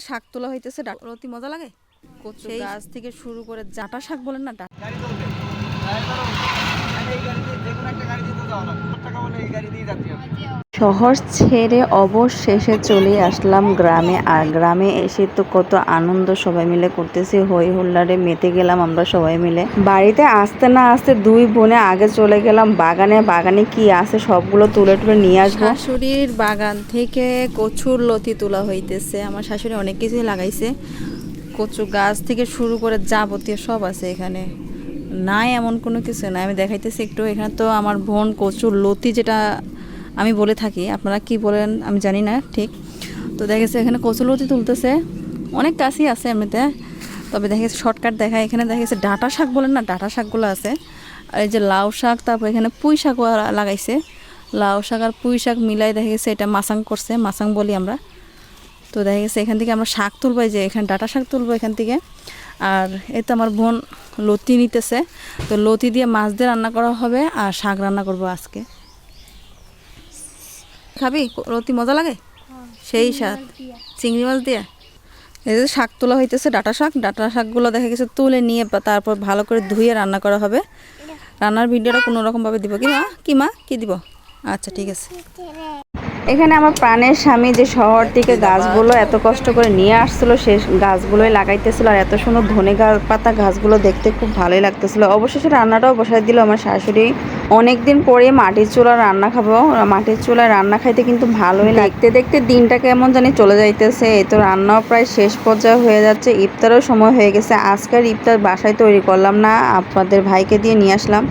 শাক তোলা হইতেছে অতি মজা লাগে? কচু গাছ থেকে শুরু করে জাটা শাক বলেন না ডা- গাড়ি চলবে গাড়ি ধরো আরে এই গাড়ি দিয়ে যে কোনো একটা গাড়ি দিতে যাও না টাকা বলে এই গাড়ি দিয়ে যাচ্ছি আমি শহর ছেড়ে অবশেষে চলে আসলাম গ্রামে। আর গ্রামে এসে তো কত আনন্দ সবাই মিলে করতেছি। হই হুল্লারে মেতে গেলাম আমরা সবাই মিলে। বাড়িতে আসতে না আসতে দুই বোনে আগে চলে গেলাম। বাগানে বাগানে কি আছে সবগুলো তুলে তুলে নিয়ে আসব। শাশুড়ির বাগান থেকে কচুর লতি তোলা হইতেছে। আমার শাশুড়ি অনেক কিছুই লাগাইছে। কচু গাছ থেকে শুরু করে যাবতীয় সব আছে এখানে। নাই এমন কোনো কিছু নাই। আমি দেখাইতেছি একটু। এখানে তো আমার বোন কচুর লতি যেটা আমি বলে থাকি, আপনারা কি বলেন আমি জানি না, ঠিক। তো দেখা গেছে এখানে কচুর লতি তুলতেছে। অনেক গাছই আছে এমনিতে, তবে দেখা গেছে শর্টকাট দেখা এখানে দেখা গেছে ডাঁটা শাক বলেন না, ডাঁটা শাকগুলো আছে। আর এই যে লাউ শাক, তারপর এখানে পুঁই শাকও লাগাইছে। লাউ শাক আর পুঁই শাক মিলাই দেখা গেছে এটা মাসাং করছে মাসাং বলি আমরা। তো দেখা গেছে এখান থেকে আমরা শাক তুলবো যে এখানে ডাটা শাক তুলবো এখান থেকে। আর এই তো আমার বোন লতি নিতেছে। তো লতি দিয়ে মাছ দিয়ে রান্না করা হবে, আর শাক রান্না করব আজকে। খাবি? অতি মজা লাগে? সেই স্বাদ। চিংড়ি মাছ দিয়া? এই যে শাক তোলা হইতেছে ডাটা শাক ডাটা শাকগুলো দেখা গেছে তুলে নিয়ে তারপর ভালো করে ধুয়ে রান্না করা হবে। রান্নার ভিডিওটা কোনো রকমভাবে দিব কি মা? কি মা? কি দিব? আচ্ছা ঠিক আছে। এখানে আমার প্রাণের স্বামী যে শহর থেকে গাছগুলো এত কষ্ট করে নিয়ে আসছিল, সে গাছগুলোই লাগাইতেছিল, আর এত সুন্দর ধনে গাছ পাতা গাছগুলো দেখতে খুব ভালোই লাগতেছিল। অবশেষে রান্নাটাও বসাই দিল আমার শাশুড়ি। অনেকদিন পরে মাটির চুলা রান্না খাব। মাটির চুলায় রান্না খাইতে কিন্তু ভালোই লাগতে দেখতে। দিনটা কেমন জানি চলে যাইতেছে। এই তো রান্নাও প্রায় শেষ পর্যায়ে হয়ে যাচ্ছে। ইফতারও সময় হয়ে গেছে। আজকের ইফতার বাসায় তৈরি করলাম না। আপনাদের ভাইকে দিয়ে নিয়ে আসলাম।